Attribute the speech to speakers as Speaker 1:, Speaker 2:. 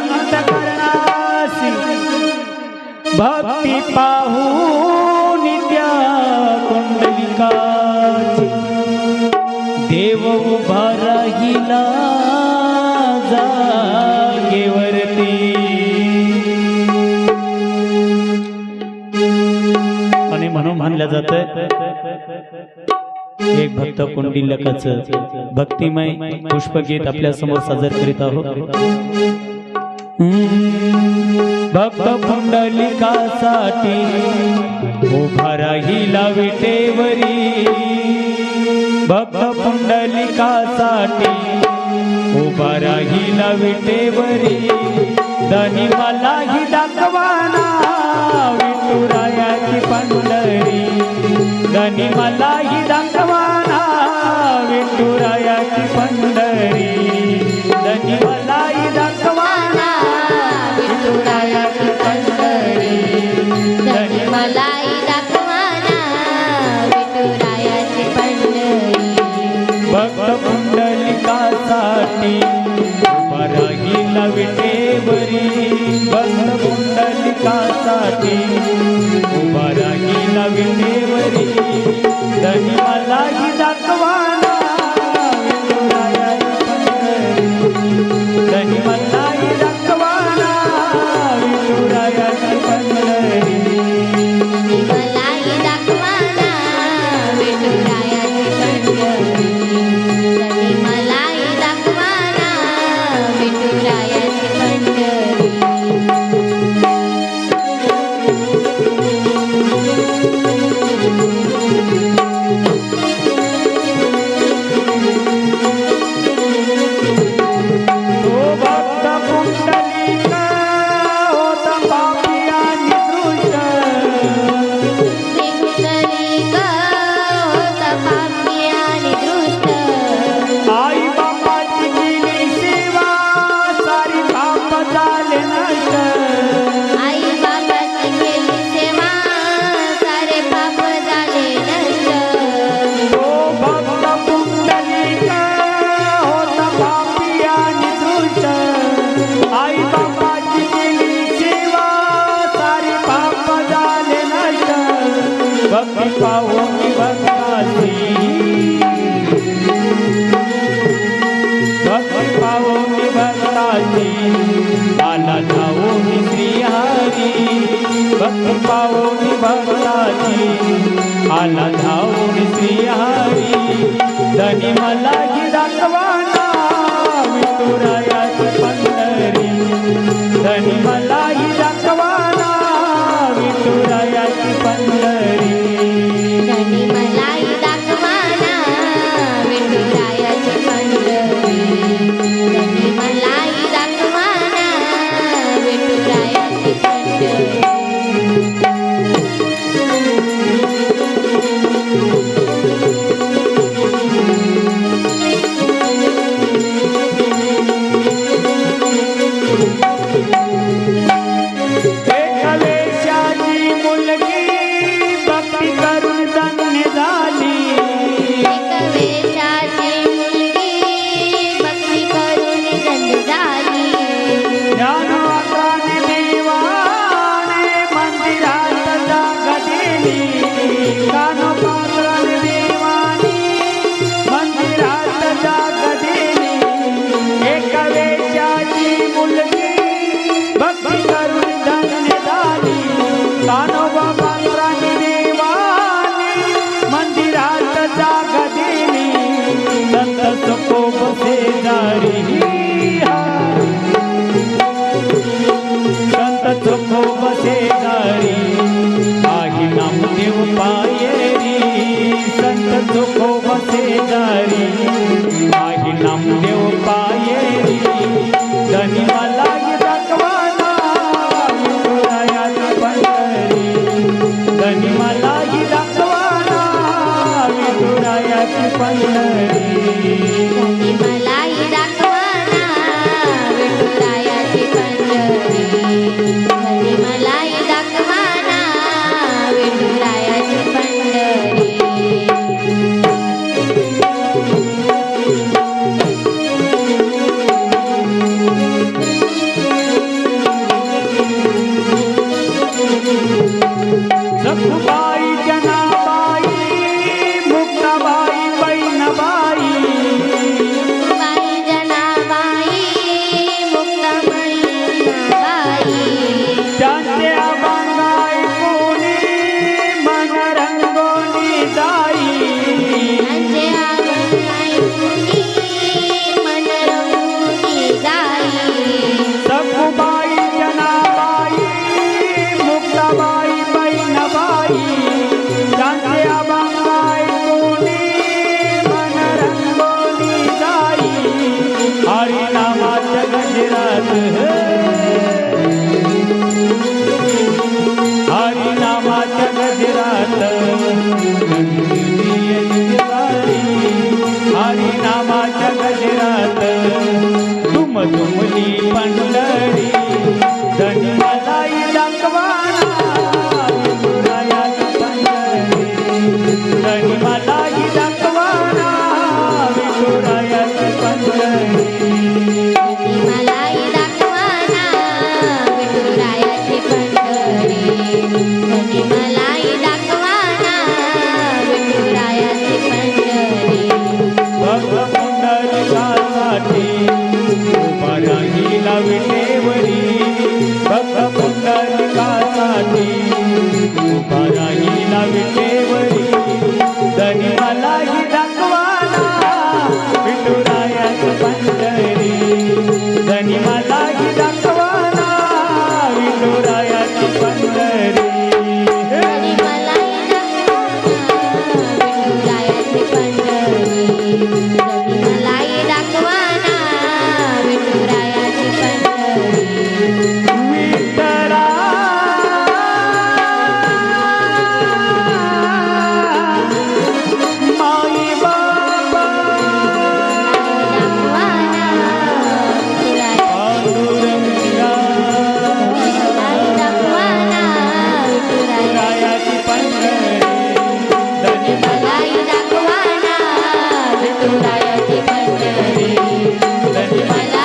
Speaker 1: संत करणासी. भक्ती पाहू नित्या कुंडलिकाची. देव उभा राहिला जागेवरती. आणि म्हणून म्हणलं जात एक भक्त कुंडिलकाचं भक्तिमय पुष्पगीत आपल्यासमोर सादर करीत आहोत. भक्त पुंडलिकासाठी उभा राहिला विटेवरी. भक्त पुंडलिकासाठी उभा राहिला विटेवरी. धनी मलाही दाखवाना विठुरायाची पंढरी. धनी मला देवरी उभा राही नवीन देवरी दही मला दाखवा पावनी भक्ताची. आला धावून श्रीहारी धनी मला सुखो बसे जरी. मागी नामदेव पायेरी. धनी मला दाखवाना. विठुरायात धनी मला दाखवाना. विठुरायात पंढरी
Speaker 2: मला विठुरायाची पंढरी धनी मलाही